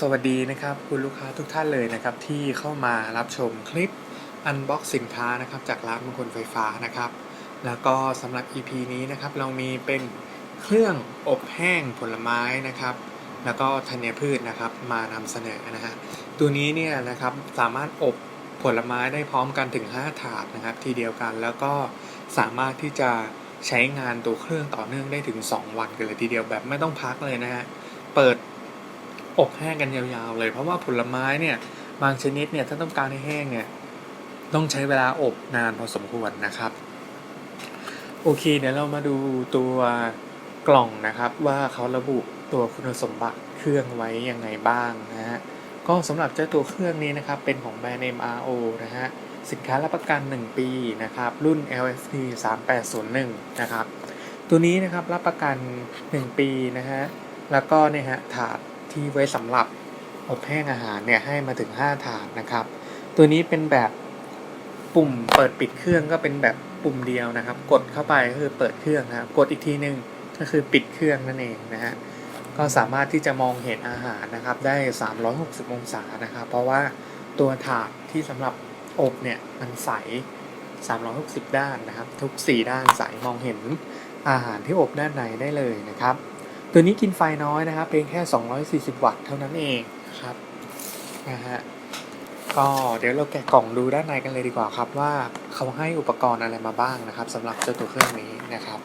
สวัสดีนะครับคุณลูกค้าทุกท่านเลยนะครับที่เข้ามารับชมคลิปอันบ็อกสินค้านะครับจากร้านมงคลไฟฟ้านะครับ แล้วก็สำหรับ EP นี้นะครับเรามีเป็นเครื่องอบแห้งผลไม้นะครับ แล้วก็ธัญพืชนะครับมานำเสนอนะฮะตัวนี้เนี่ยนะครับสามารถอบผลไม้ได้พร้อมกันถึง 5 ถาดนะครับทีเดียวกันแล้วก็สามารถที่จะใช้งานตัวเครื่องต่อเนื่องได้ถึง 2 วันกันเลยทีเดียวแบบไม่ต้องพักเลยนะฮะเปิด อบแห้งกันยาวๆเลย เพราะว่าผลไม้เนี่ยบางชนิดเนี่ยถ้าต้องการให้แห้งเนี่ยต้องใช้เวลาอบนานพอสมควรนะครับ โอเคเดี๋ยวเรามาดูตัวกล่องนะครับว่าเขาระบุตัวคุณสมบัติเครื่องไว้ยังไงบ้างนะฮะก็สำหรับเจ้าตัวเครื่องนี้นะครับเป็นของแบรนด์ MRO นะฮะสินค้ารับประกัน 1 ปีนะครับรุ่น LSP 3801นะครับตัวนี้นะครับรับประกัน 1 ปีนะฮะแล้วก็เนี่ยฮะถาด ที่ไว้สำหรับอบแห้งอาหารเนี่ยให้มาถึง 5 ถาดนะครับ ตัวนี้เป็นแบบปุ่มเปิดปิดเครื่องก็เป็นแบบปุ่มเดียวนะครับ กดเข้าไปก็คือเปิดเครื่องนะครับกดอีกทีนึงก็คือปิดเครื่องนั่นเองนะฮะก็สามารถที่จะมองเห็นอาหารนะครับได้ 360 องศานะครับ เพราะว่าตัวถาดที่สำหรับอบเนี่ยมันใส 360 ด้านนะครับ ทุก 4 ด้านใสมองเห็นอาหารที่อบด้านในได้เลยนะครับ ตัวนี้กินไฟน้อยนะครับเพียงแค่ 240 วัตต์เท่านั้นเองครับนะฮะก็เดี๋ยวเราแกะกล่องดูด้านในกันเลยดีกว่าครับว่าเขาให้อุปกรณ์อะไรมาบ้างนะครับสำหรับเจ้าตัวเครื่องนี้นะครับ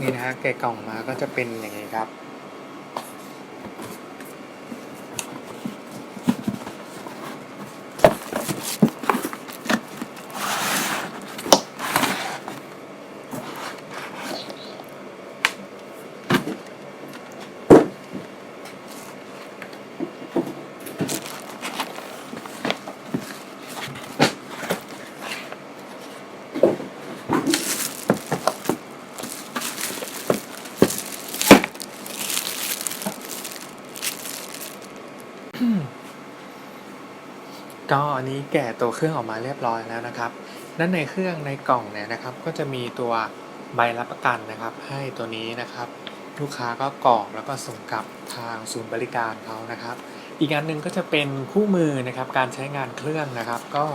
นี่นะฮะแกะกล่องมาก็จะเป็นอย่างนี้ครับ ก็อันนี้แกะตัวเครื่องออกมาเรียบร้อยแล้วนะครับ ด้านในเครื่องในกล่องเนี่ยนะครับ ก็จะมีตัวใบรับประกันนะครับ ให้ตัวนี้นะครับ ลูกค้าก็กรอกแล้วก็ส่งกลับทางศูนย์บริการเขานะครับ อีกอันหนึ่งก็จะเป็นคู่มือนะครับการใช้งานเครื่องนะครับ ก็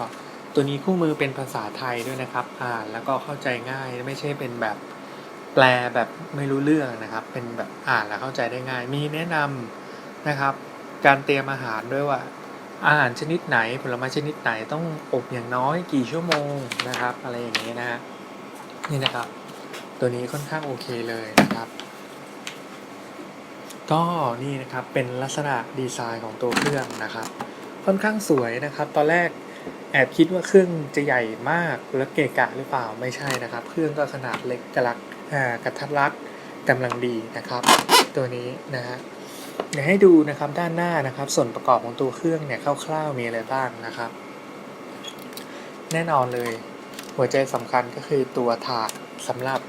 ตัวนี้คู่มือเป็นภาษาไทยด้วยนะครับ อ่านแล้วก็เข้าใจง่ายไม่ใช่เป็นแบบแปลแบบไม่รู้เรื่องนะครับ เป็นแบบอ่านแล้วเข้าใจได้ง่าย มีแนะนำนะครับ การเตรียมอาหารด้วยว่า อาหารชนิดไหนผลไม้ชนิดไหนต้องอบอย่างน้อยกี่ชั่วโมงนะครับ อะไรอย่างนี้นะฮะนี่นะครับ ตัวนี้ค่อนข้างโอเคเลยนะครับ ก็นี่นะครับเป็นลักษณะดีไซน์ของตัวเครื่องนะครับ ค่อนข้างสวยนะครับ ตอนแรกแอบคิดว่าเครื่องจะใหญ่มากแล้วเกะกะหรือเปล่าไม่ใช่นะครับ เครื่องก็ขนาดเล็กกระลักกระทัดรัดกำลังดีนะครับ ตัวนี้นะฮะ เดี๋ยวให้ดูนะครับด้านหน้านะครับ ส่วนประกอบของตัวเครื่องเนี่ยคร่าวๆมีอะไรบ้างนะครับ แน่นอนเลย หัวใจสำคัญก็คือตัวถาดสำหรับ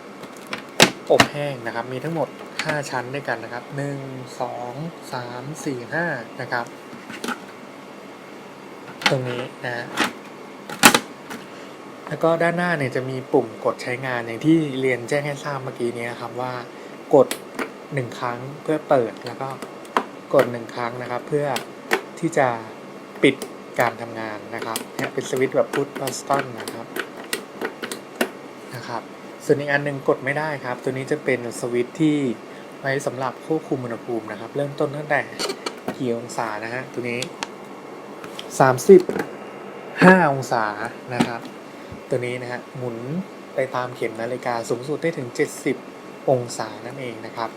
อบแห้งนะครับ มีทั้งหมด 5 ชั้นด้วยกันนะครับ 1 2 3 4 5 นะครับ ตรงนี้นะแล้วก็ด้านหน้าเนี่ยจะมีปุ่มกดใช้งานอย่างที่เรียนแจ้งให้ทราบเมื่อกี้นี้ครับว่ากด 1 ครั้งเพื่อเปิดแล้วก็ กด1ครั้งนะครับ เพื่อที่จะปิดการทำงานนะครับเนี่ยเป็นสวิตช์แบบพุทบัสตันนะครับนะครับ ส่วนอีกอันหนึ่งกดไม่ได้ครับ ตัวนี้จะเป็นสวิตช์ที่ไว้สำหรับควบคุมอุณหภูมินะครับ เริ่มต้นตั้งแต่กี่องศานะฮะตัวนี้ 35 องศานะครับ ตัวนี้นะฮะหมุนไปตามเข็มนาฬิกาสูงสุดได้ถึง 70 องศานั่นเองนะครับ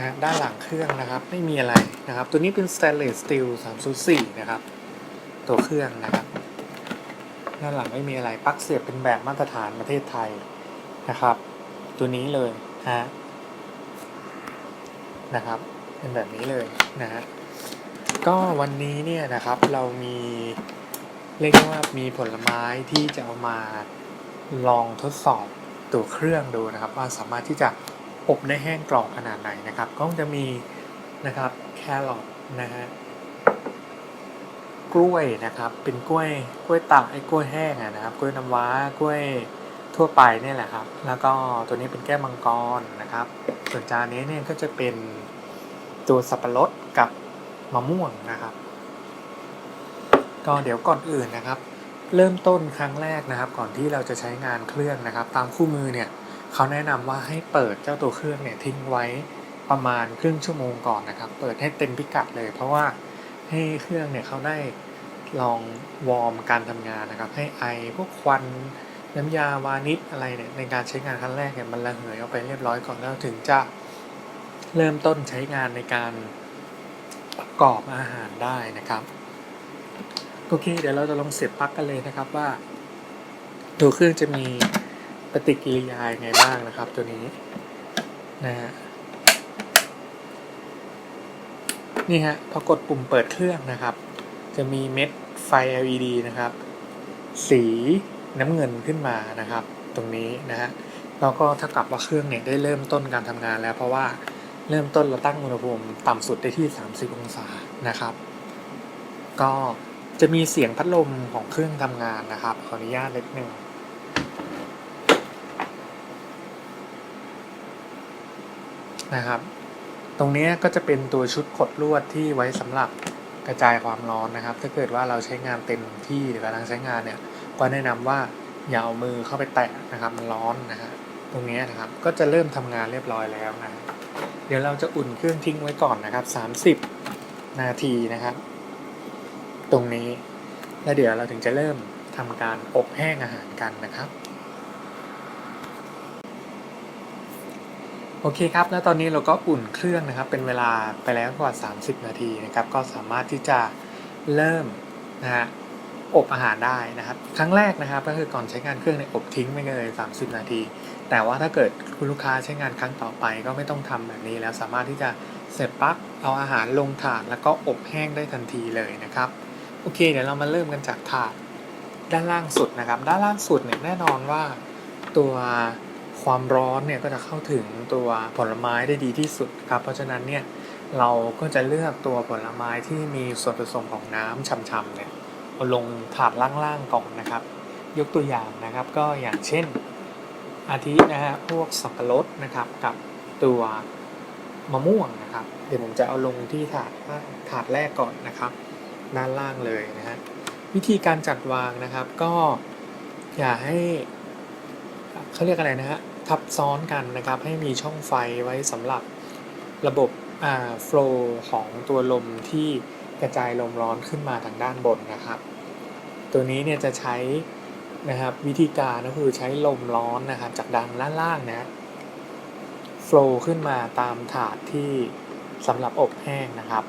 นะด้านหลังเครื่องนะครับไม่มีอะไรนะครับ ตัวนี้เป็น stainless steel 304 นะครับ ตัวเครื่องนะครับ ด้านหลังไม่มีอะไรปลั๊กเสียบเป็นแบบมาตรฐานประเทศไทยนะครับ ตัวนี้เลยฮะนะครับ เป็นแบบนี้เลยนะฮะก็วันนี้เนี่ยนะครับเรามีเรียกได้ว่ามีผลไม้ที่จะเอามาลองทดสอบตัวเครื่องดูนะครับ ว่าสามารถที่จะ อบได้แห้งกรอบขนาดไหนนะครับ ก็จะมีนะครับแครอทนะฮะกล้วยนะครับเป็นกล้วยกล้วยตากไอ้กล้วยแห้งนะครับ กล้วยน้ำว้ากล้วยทั่วไปนี่แหละครับ แล้วก็ตัวนี้เป็นแก้มังกรนะครับ ส่วนจานนี้เนี่ยก็จะเป็นตัวสับปะรดกับมะม่วงนะครับ ก็เดี๋ยวก่อนอื่นนะครับ เริ่มต้นครั้งแรกนะครับ ก่อนที่เราจะใช้งานเครื่องนะครับ ตามคู่มือเนี่ย เขาแนะนำว่าให้เปิดเจ้าตัวเครื่องเนี่ยทิ้งไว้ประมาณครึ่งชั่วโมงก่อนนะครับ เปิดให้เต็มพิกัดเลย เพราะว่าให้เครื่องเนี่ยเขาได้ลองวอร์มการทำงานนะครับ ให้ไอพวกควันน้ำยาวานิชอะไรเนี่ยในการใช้งานครั้งแรกเนี่ยมันระเหยออกไปเรียบร้อยก่อนแล้วถึงจะเริ่มต้นใช้งานในการประกอบอาหารได้นะครับโอเคเดี๋ยวเราจะลองเสียบปลั๊กกันเลยนะครับว่า ตัวเครื่องจะมี ปฏิกิริยายังไงบ้างนะครับตัวนี้นะฮะนี่ฮะพอกดปุ่มเปิดเครื่องนะครับ จะมีเม็ดไฟ LED นะครับ สีน้ำเงินขึ้นมานะครับ ตรงนี้นะฮะแล้วก็เท่ากับว่าเครื่องเนี่ยได้เริ่มต้นการทำงานแล้ว เพราะว่าเริ่มต้นเราตั้งอุณหภูมิต่ำสุดได้ที่ 30 องศานะครับ ก็จะมีเสียงพัดลมของเครื่องทำงานนะครับ ขออนุญาตเล็กหนึ่ง นะครับ ตรงนี้ก็จะเป็นตัวชุดขดลวดที่ไว้สำหรับกระจายความร้อนนะครับ ถ้าเกิดว่าเราใช้งานเต็มที่หรือกำลังใช้งานเนี่ยก็แนะนำว่าอย่าเอามือเข้าไปแตะนะครับมันร้อนนะฮะตรงนี้นะครับก็จะเริ่มทำงานเรียบร้อยแล้วนะเดี๋ยวเราจะอุ่นเครื่องทิ้งไว้ก่อนนะครับ 30 นาทีนะครับ ตรงนี้แล้วเดี๋ยวเราถึงจะเริ่มทำการอบแห้งอาหารกันนะครับ โอเคครับ แล้วตอนนี้เราก็อุ่นเครื่องนะครับ เป็นเวลาไปแล้วกว่า 30 นาทีนะครับ ก็สามารถที่จะเริ่มนะฮะอบอาหารได้นะครับ ครั้งแรกนะครับ ก็คือก่อนใช้งานเครื่องเนี่ยอบทิ้งไปเลย 30 นาที แต่ว่าถ้าเกิดคุณลูกค้าใช้งานครั้งต่อไปก็ไม่ต้องทำแบบนี้แล้วสามารถที่จะเสร็จปั๊บเอาอาหารลงถาดแล้วก็อบแห้งได้ทันทีเลยนะครับ โอเค เดี๋ยวเรามาเริ่มกันจากถาดด้านล่างสุดนะครับ ด้านล่างสุดเนี่ยแน่นอนว่าตัว ความร้อนเนี่ยก็จะเข้าถึงตัวผลไม้ได้ดีที่สุดครับเพราะฉะนั้นเนี่ยเราก็จะเลือกตัวผลไม้ที่มีส่วนผสมของน้ำช่ำๆเนี่ยเอาลงถาดล่างๆก่อนนะครับ ยกตัวอย่างนะครับก็อย่างเช่น อาทินะฮะพวกสับปะรดนะครับกับตัวมะม่วงนะครับ เดี๋ยวผมจะเอาลงที่ถาดถาดแรกก่อนนะครับ ด้านล่างเลยนะฮะวิธีการจัดวางนะครับก็อย่าให้เขาเรียกอะไรนะฮะ ทับซ้อนกันนะครับ ให้มีช่องไฟไว้สำหรับระบบอ่าโฟล์ของตัวลมที่กระจายลมร้อนขึ้นมาทางด้านบนนะครับ ตัวนี้เนี่ยจะใช้นะครับวิธีการก็คือใช้ลมร้อนนะครับจากด้านล่างๆนะโฟล์ขึ้นมาตามถาดที่สำหรับอบแห้งนะครับ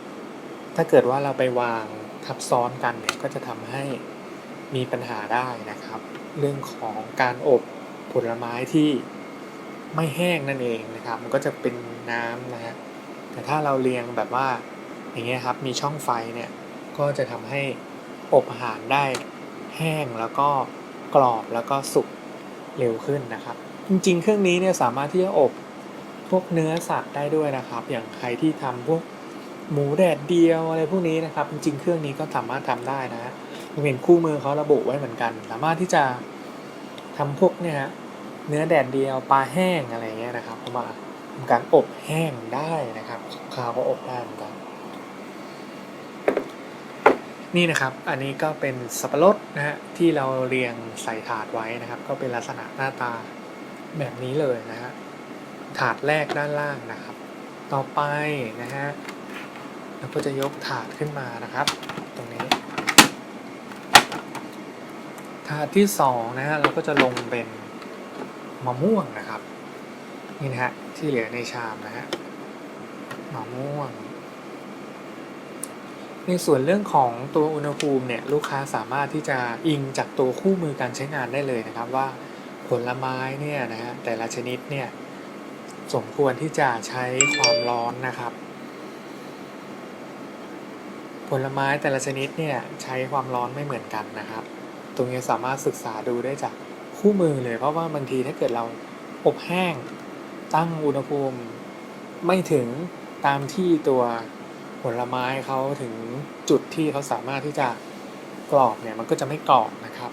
ถ้าเกิดว่าเราไปวางทับซ้อนกันเนี่ยก็จะทำให้มีปัญหาได้นะครับ เรื่องของการอบผลไม้ที่ ไม่แห้งนั่นเองนะครับ มันก็จะเป็นน้ำนะฮะแต่ถ้าเราเรียงแบบว่าอย่างเงี้ยครับมีช่องไฟเนี่ยก็จะทำให้อบอาหารได้แห้งแล้วก็กรอบแล้วก็สุกเร็วขึ้นนะครับ จริงๆ เครื่องนี้เนี่ยสามารถที่จะอบพวกเนื้อสัตว์ได้ด้วยนะครับ อย่างใครที่ทำพวกหมูแดดเดียวอะไรพวกนี้นะครับ จริงๆ เครื่องนี้ก็สามารถทำได้นะผมเห็นคู่มือเขาระบุไว้เหมือนกัน สามารถที่จะทำพวกเนี่ยฮะ เนื้อแดดเดียวปลาแห้งอะไรเงี้ยนะครับเอามาทำการอบแห้งได้นะครับข้าวก็อบได้เหมือนกันนี่นะครับอันนี้ก็เป็นสับปะรดนะฮะที่เราเรียงใส่ถาดไว้นะครับ ก็เป็นลักษณะหน้าตาแบบนี้เลยนะฮะถาดแรกด้านล่างนะครับ ต่อไปนะฮะเราก็จะยกถาดขึ้นมานะครับ ตรงนี้ ถาดที่สองนะฮะเราก็จะลงเป็น มะม่วงนะครับ นี่นะฮะที่เหลือในชามนะฮะมะม่วง ในส่วนเรื่องของตัวอุณหภูมิเนี่ยลูกค้าสามารถที่จะอิงจากตัวคู่มือการใช้งานได้เลยนะครับว่าผลไม้เนี่ยนะฮะแต่ละชนิดเนี่ยสมควรที่จะใช้ความร้อนนะครับ ผลไม้แต่ละชนิดเนี่ยใช้ความร้อนไม่เหมือนกันนะครับ ตรงนี้สามารถศึกษาดูได้จาก คู่มือเลย เพราะว่าบางทีถ้าเกิดเราอบแห้งตั้งอุณหภูมิไม่ถึงตามที่ตัวผลไม้เขาถึงจุดที่เขาสามารถที่จะกรอบเนี่ยมันก็จะไม่กรอบนะครับ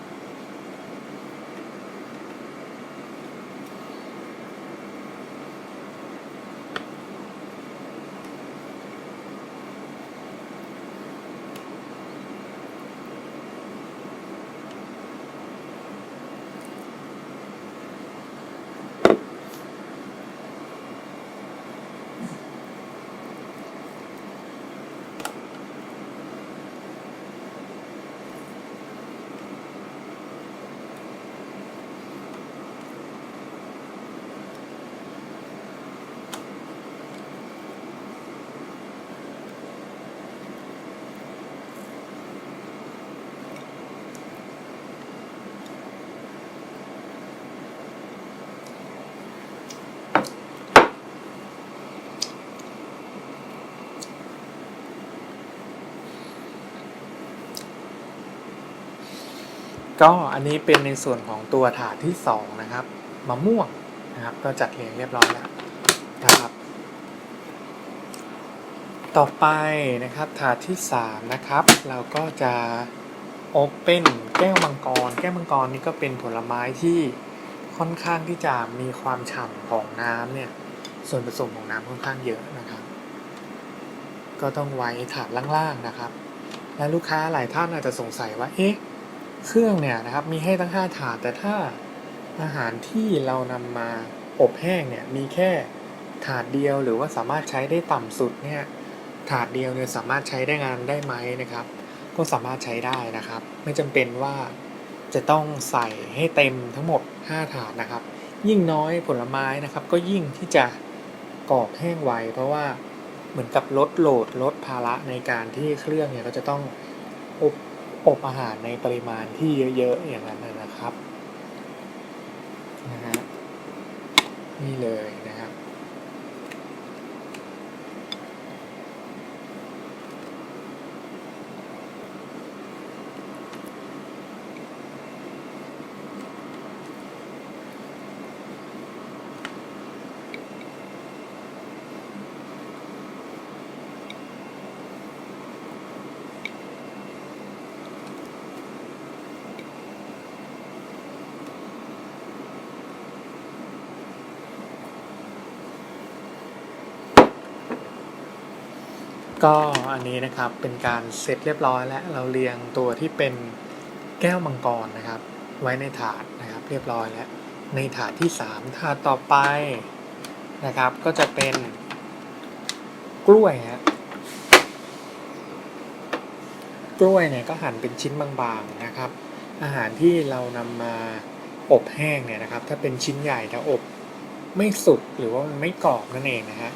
ก็อันนี้เป็นในส่วนของตัวถาดที่สองนะครับมะม่วงนะครับก็จัดเรียงเรียบร้อยแล้วนะครับ ต่อไปนะครับถาดที่สามนะครับ เราก็จะโอเปนแก้วมังกร แก้วมังกรนี่ก็เป็นผลไม้ที่ค่อนข้างที่จะมีความฉ่ำของน้ำเนี่ยส่วนผสมของน้ำค่อนข้างเยอะนะครับ ก็ต้องไว้ถาดล่างๆนะครับ และลูกค้าหลายท่านอาจจะสงสัยว่าเอ๊ะ เครื่องเนี่ยนะครับมีให้ตั้ง 5 ถาด แต่ถ้าอาหารที่เรานำมาอบแห้งเนี่ยมีแค่ถาดเดียวหรือว่าสามารถใช้ได้ต่ำสุดเนี่ยถาดเดียวเนี่ยสามารถใช้ได้งานได้ไหมนะครับ ก็สามารถใช้ได้นะครับ ไม่จำเป็นว่าจะต้องใส่ให้เต็มทั้งหมด 5 ถาดนะครับ ยิ่งน้อยผลไม้นะครับ ก็ยิ่งที่จะกรอบแห้งไวเพราะว่าเหมือนกับลดโหลดลดภาระในการที่เครื่องเนี่ยก็จะต้องอบ อบอาหารในปริมาณที่เยอะๆอย่างนั้นนะนะครับนะฮะนี่เลย ก็อันนี้นะครับเป็นการเสร็จเรียบร้อยแล้วเราเรียงตัวที่เป็นแก้วมังกรนะครับ ไว้ในถาดนะครับ เรียบร้อยแล้ว ในถาดที่ 3 ถาดต่อไปนะครับ ก็จะเป็นกล้วยฮะกล้วยเนี่ยก็หั่นเป็นชิ้นบางๆนะครับ อาหารที่เรานำมาอบแห้งเนี่ยนะครับ ถ้าเป็นชิ้นใหญ่ถ้าอบไม่สุกหรือว่ามันไม่กรอบนั่นเองนะฮะ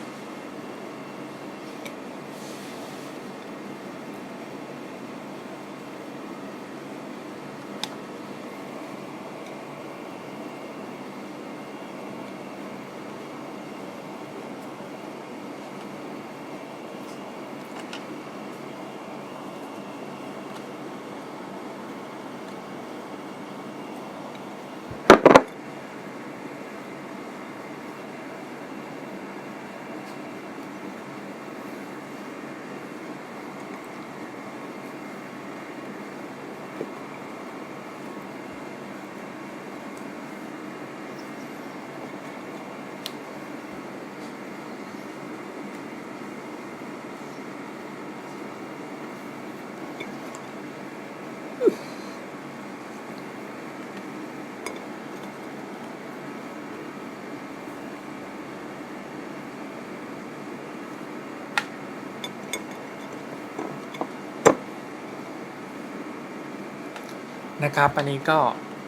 นะครับ อันนี้ก็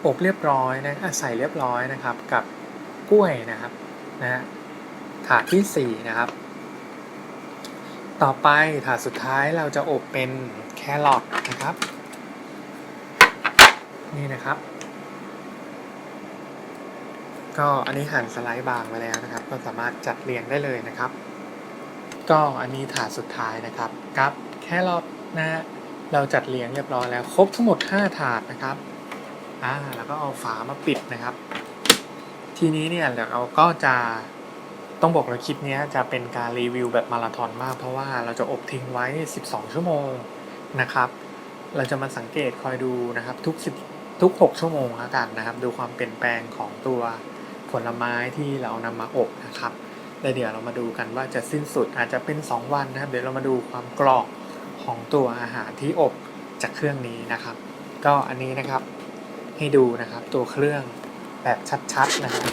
อบเรียบร้อยนะใส่เรียบร้อยนะครับกับกล้วยนะครับนะฮะถาดที่4นะครับ ต่อไปถาดสุดท้ายเราจะอบเป็นแครอทนะครับ นี่นะครับ ก็อันนี้หั่นสไลด์บางไปแล้วนะครับ ก็สามารถจัดเรียงได้เลยนะครับ ก็อันนี้ถาดสุดท้ายนะครับกับแครอทนะฮะ เราจัดเรียงเรียบร้อยแล้ว ครบทั้งหมด 5 ถาดนะครับอ่าแล้วก็เอาฝามาปิดนะครับ ทีนี้เนี่ยเดี๋ยวเราก็จะต้องบอกเลยคลิปนี้จะเป็นการรีวิวแบบมาราธอนมาก เพราะว่าเราจะอบทิ้งไว้ 12 ชั่วโมงนะครับ เราจะมาสังเกตคอยดูนะครับทุก10ทุก 6 ชั่วโมงแล้วกันนะครับ ดูความเปลี่ยนแปลงของตัวผลไม้ที่เรานำมาอบนะครับแล้วเดี๋ยวเรามาดูกันว่าจะสิ้นสุดอาจจะเป็น 2 วันนะครับ เดี๋ยวเรามาดูความกรอบ ของตัวอาหารที่อบจากเครื่องนี้นะครับ ก็อันนี้นะครับให้ดูนะครับตัวเครื่องแบบชัดๆนะครับ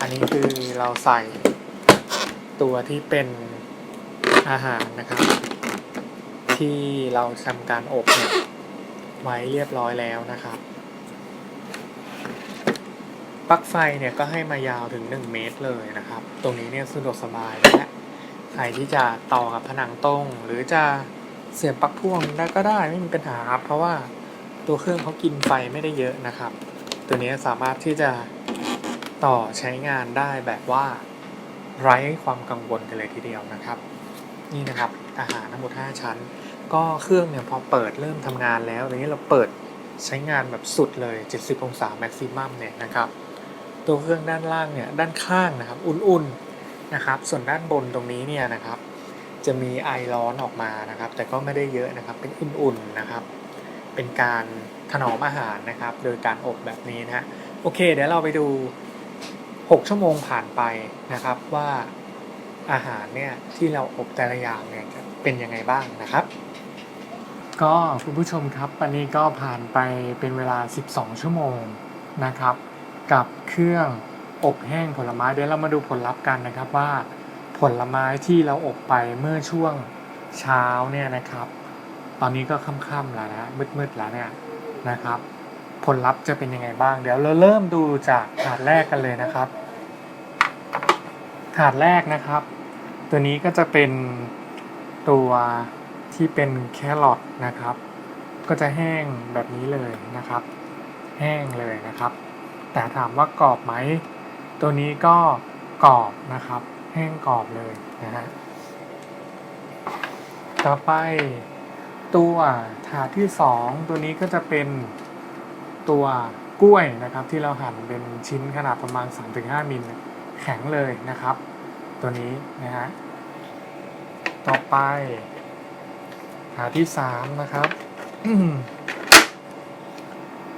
อันนี้คือเราใส่ตัวที่เป็นอาหารนะครับ ที่เราทำการอบเนี่ยไว้เรียบร้อยแล้วนะครับปลั๊กไฟเนี่ยก็ให้มายาวถึง 1 เมตรเลยนะครับ ตรงนี้เนี่ยสะดวกสบายและใครที่จะต่อกับผนังตรงหรือจะ เสียบปลั๊กพ่วงได้ก็ได้ไม่มีปัญหาครับเพราะว่าตัวเครื่องเขากินไฟไม่ได้เยอะนะครับ ตัวนี้สามารถที่จะต่อใช้งานได้แบบว่าไร้ความกังวลกันเลยทีเดียวนะครับ นี่นะครับอาหารทั้งหมด 5 ชั้น ก็เครื่องเนี่ยพอเปิดเริ่มทำงานแล้วตรงนี้เราเปิดใช้งานแบบสุดเลย 70 องศาแม็กซิมัมเนี่ยนะครับ ตัวเครื่องด้านล่างเนี่ยด้านข้างนะครับ อุ่นๆนะครับ ส่วนด้านบนตรงนี้เนี่ยนะครับ จะมีไอร้อนออกมานะครับ แต่ก็ไม่ได้เยอะนะครับ เป็นอุ่นๆนะครับ เป็นการถนอมอาหารนะครับ โดยการอบแบบนี้นะฮะโอเค เดี๋ยวเราไปดู 6 ชั่วโมงผ่านไปนะครับว่าอาหารเนี่ยที่เราอบแต่ละอย่างเนี่ยเป็นยังไงบ้างนะครับ ก็คุณผู้ชมครับอันนี้ก็ผ่านไปเป็นเวลา 12 ชั่วโมงนะครับ กับเครื่องอบแห้งผลไม้เดี๋ยวเรามาดูผลลัพธ์กันนะครับว่า ผลไม้ที่เราอบไปเมื่อช่วงเช้าเนี่ยนะครับ ตอนนี้ก็ค่ำๆแล้วนะมืดๆแล้วเนี่ยนะครับ ผลลัพธ์จะเป็นยังไงบ้าง เดี๋ยวเราเริ่มดูจากถาดแรกกันเลยนะครับ ถาดแรกนะครับ ตัวนี้ก็จะเป็นตัวที่เป็นแครอทนะครับ ก็จะแห้งแบบนี้เลยนะครับ แห้งเลยนะครับ แต่ถามว่ากรอบไหม ตัวนี้ก็กรอบนะครับ แห้งกรอบเลยนะฮะ ต่อไปตัวถาดที่สองตัวนี้ก็จะเป็นตัวกล้วยนะครับ ที่เราหั่นเป็นชิ้นขนาดประมาณ 3-5 มิลแข็งเลยนะครับ ตัวนี้นะฮะ ต่อไปถาดที่สามนะครับ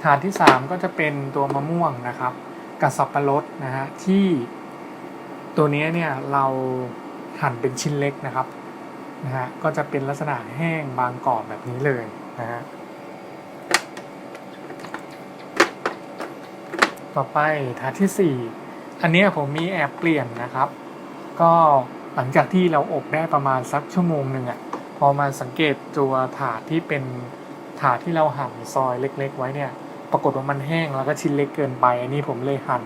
ถาดที่สามก็จะเป็นตัวมะม่วงนะครับ กับสับปะรดนะฮะที่ ตัวนี้เนี่ยเราหั่นเป็นชิ้นเล็กนะครับนะฮะก็จะเป็นลักษณะแห้งบางกรอบแบบนี้เลยนะฮะต่อไปถาดที่สี่อันนี้ผมมีแอบเปลี่ยนนะครับ ก็หลังจากที่เราอบได้ประมาณสักชั่วโมงหนึ่งอะพอมาสังเกตตัวถาดที่เป็นถาดที่เราหั่นซอยเล็ก ๆ ไว้เนี่ย ปรากฏว่ามันแห้งแล้วก็ชิ้นเล็กเกินไป อันนี้ผมเลยหั่น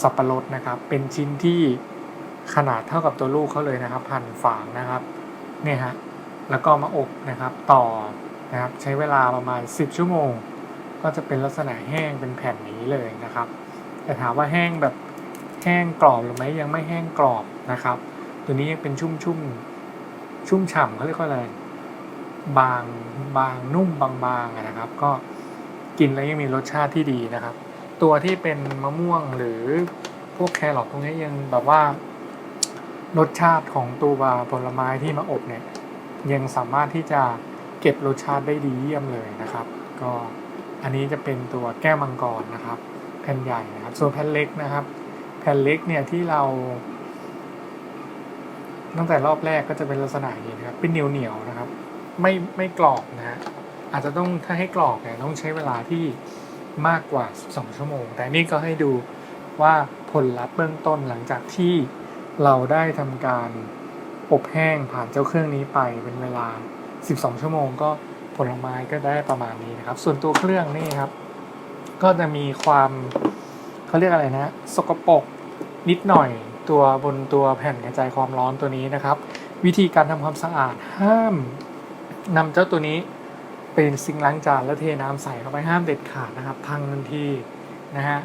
สับปะรดนะครับ เป็นชิ้นที่ขนาดเท่ากับตัวลูกเขาเลยนะครับหั่นฝางนะครับเนี่ยฮะแล้วก็มาอบนะครับต่อนะครับใช้เวลาประมาณ 10 ชั่วโมง ก็จะเป็นลักษณะแห้งเป็นแผ่นนี้เลยนะครับ แต่ถามว่าแห้งแบบแห้งกรอบหรือไม่ยังไม่แห้งกรอบนะครับ ตัวนี้ยังเป็นชุ่มชุ่มชุ่มฉ่ำเขาเรียกว่าอะไรบางบางนุ่มบางๆนะครับ ก็กินแล้วยังมีรสชาติที่ดีนะครับ ตัวที่เป็นมะม่วงหรือพวกแครอทตรงนี้ยังแบบว่ารสชาติของตัวผลไม้ที่มาอบเนี่ยยังสามารถที่จะเก็บรสชาติได้ดีเยี่ยมเลยนะครับ ก็อันนี้จะเป็นตัวแก้วมังกรนะครับแผ่นใหญ่นะครับส่วนแผ่นเล็กนะครับ แผ่นเล็กเนี่ยที่เรา ตั้งแต่รอบแรกก็จะเป็นลักษณะนี้นะครับเป็นเหนียวเหนียวๆนะครับ ไม่ไม่กรอบนะฮะอาจจะต้องถ้าให้กรอบเนี่ยต้องใช้เวลาที่ มากกว่า2ชั่วโมง แต่นี่ก็ให้ดูว่าผลลัพธ์เบื้องต้นหลังจากที่เราได้ทำการอบแห้งผ่านเจ้าเครื่องนี้ไปเป็นเวลา 12 ชั่วโมง ก็ผลไม้ก็ได้ประมาณนี้นะครับ ส่วนตัวเครื่องนี่ครับ ก็จะมีความเขาเรียกอะไรนะ สกปรกนิดหน่อยตัวบนตัวแผ่นกระจายความร้อนตัวนี้นะครับ วิธีการทำความสะอาดห้ามนำเจ้าตัวนี้ เป็นซิงล้างจานแล้วเทน้ำใส่เข้าไปห้ามเด็ดขาดนะครับพังทันทีนะฮะ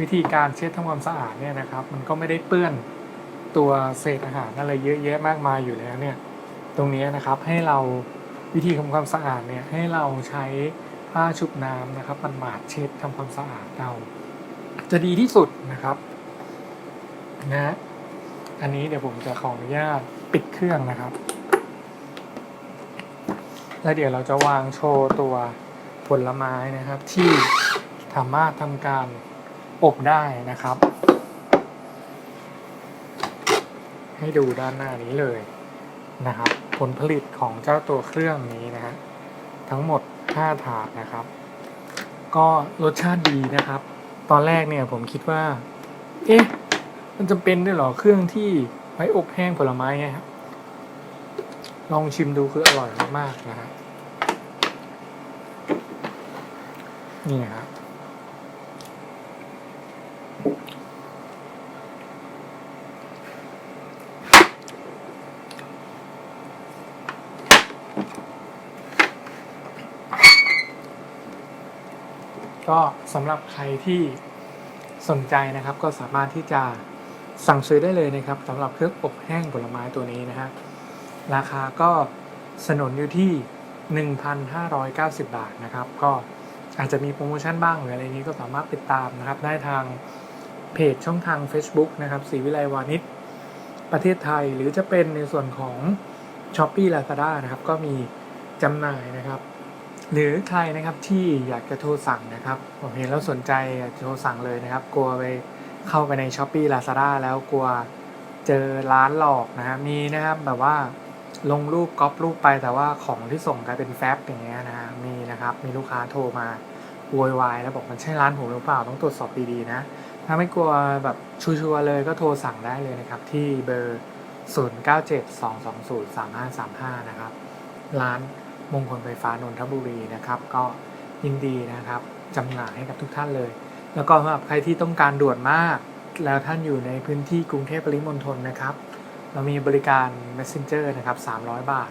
วิธีการเช็ดทำความสะอาดเนี่ยนะครับ มันก็ไม่ได้เปื้อนตัวเศษอาหารอะไรเยอะแยะมากมายอยู่แล้วเนี่ยตรงนี้นะครับให้เราวิธีทำความสะอาดเนี่ยให้เราใช้ผ้าชุบน้ำนะครับมันหมาดเช็ดทำความสะอาดเราจะดีที่สุดนะครับนะอันนี้เดี๋ยวผมจะขออนุญาตปิดเครื่องนะครับ แล้วเดี๋ยวเราจะวางโชว์ตัวผลไม้นะครับ ที่สามารถทำการอบได้นะครับ ให้ดูด้านหน้านี้เลยนะครับ ผลผลิตของเจ้าตัวเครื่องนี้นะฮะทั้งหมด 5 ถาดนะครับ ก็รสชาติดีนะครับ ตอนแรกเนี่ยผมคิดว่า เอ๊ะ มันจะเป็นด้วยหรอเครื่องที่ไว้อบแห้งผลไม้ไงครับ ลองชิมดูคืออร่อยมากๆนะฮะนี่ครับก็สำหรับใครที่สนใจนะครับก็สามารถที่จะสั่งซื้อได้เลยนะครับสำหรับเครื่องอบแห้งผลไม้ตัวนี้นะฮะ ราคาก็สนนอยู่ที่ 1,590 บาทนะครับ ก็อาจจะมีโปรโมชั่นบ้างหรืออะไรนี้ก็สามารถติดตามนะครับ ได้ทางเพจช่องทาง Facebook นะครับศรีวิไลวานิชประเทศไทยหรือจะเป็นในส่วนของ s h อ p e e Lazada นะครับ ก็มีจำหน่ายนะครับ หรือใครนะครับที่อยากจะโทรสั่งนะครับผมเห็นแล้วสนใจโทรสั่งเลยนะครับ กลัวไปเข้าไปใน s h อ p e e Lazada แล้วกลัวเจอร้านหลอกนะครับมีนะครับแบบว่า ลงรูปก๊อปรูปไปแต่ว่าของที่ส่งกลายเป็นแฟบอย่างเงี้ยนะฮะมีนะครับ มีลูกค้าโทรมาโวยวายแล้วบอกมันใช่ร้านผมหรือเปล่าต้องตรวจสอบดีๆนะ ถ้าไม่กลัวแบบชัวร์ๆเลยก็โทรสั่งได้เลยนะครับ ที่เบอร์ 0972203535 นะครับ ร้านมงคลไฟฟ้านนทบุรีนะครับ ก็ยินดีนะครับจำหน่ายให้กับทุกท่านเลย แล้วก็สำหรับใครที่ต้องการด่วนมาก แล้วท่านอยู่ในพื้นที่กรุงเทพปริมณฑลนะครับ เรามีบริการ Messenger นะครับ 300 บาท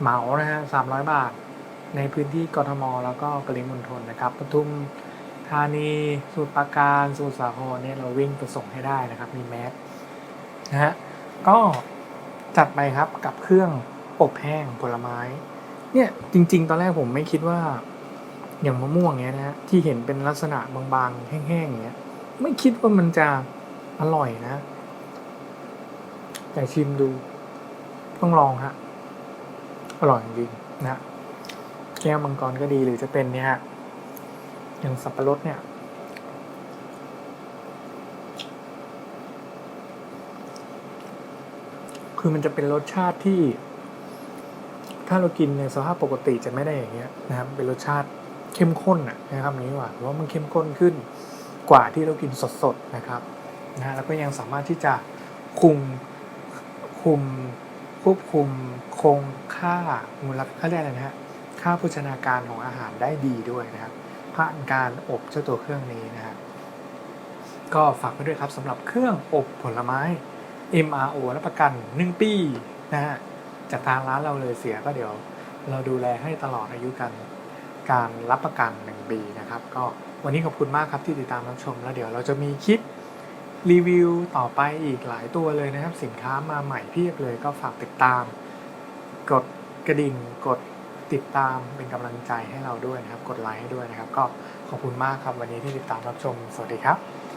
เหมานะฮะ300 บาท ในพื้นที่กทม แล้วก็ปริมณฑลนะครับปทุมธานีสมุทรปราการสมุทรสาครเนี่ยเราวิ่งไปส่งให้ได้นะครับ มีแมสนะฮะก็จัดไปครับกับเครื่องอบแห้งผลไม้ เนี่ยจริง ๆ ตอนแรกผมไม่คิดว่า อย่างมะม่วงเนี้ยนะฮะที่เห็นเป็นลักษณะบางๆ แห้งๆอย่างเงี้ยไม่คิดว่ามันจะอร่อยนะ แต่ชิมดู ต้องลองฮะ อร่อยจริงนะฮะแก้วมังกรก็ดีหรือจะเป็นเนี่ยอย่างสับปะรดเนี่ย คือมันจะเป็นรสชาติที่ ถ้าเรากินในสภาพปกติจะไม่ได้อย่างเงี้ยนะครับ เป็นรสชาติเข้มข้นนะครับนี้ว่าเพราะว่ามันเข้มข้นขึ้นกว่าที่เรากินสดๆนะครับนะฮะแล้วก็ยังสามารถที่จะคุม คุมควบคุมคงค่ามูลค่าเรียกอะไรนะฮะค่าโภชนาการของอาหารได้ดีด้วยนะครับผ่านการอบเจ้าตัวเครื่องนี้นะครับก็ฝากไว้ด้วยครับสำหรับเครื่องอบผลไม้ MRO รับประกัน 1 ปีนะฮะจากทางร้านเราเลยเสียก็เดี๋ยว เราดูแลให้ตลอดอายุกันการรับประกัน 1 ปีนะครับ ก็วันนี้ขอบคุณมากครับที่ติดตามรับชมแล้วเดี๋ยวเราจะมีคลิป รีวิวต่อไปอีกหลายตัวเลยนะครับ สินค้ามาใหม่เพียบเลยก็ฝากติดตาม กดกระดิ่งกดติดตามเป็นกำลังใจให้เราด้วยนะครับ กดไลค์ให้ด้วยนะครับ ก็ขอบคุณมากครับวันนี้ที่ติดตามรับชม สวัสดีครับ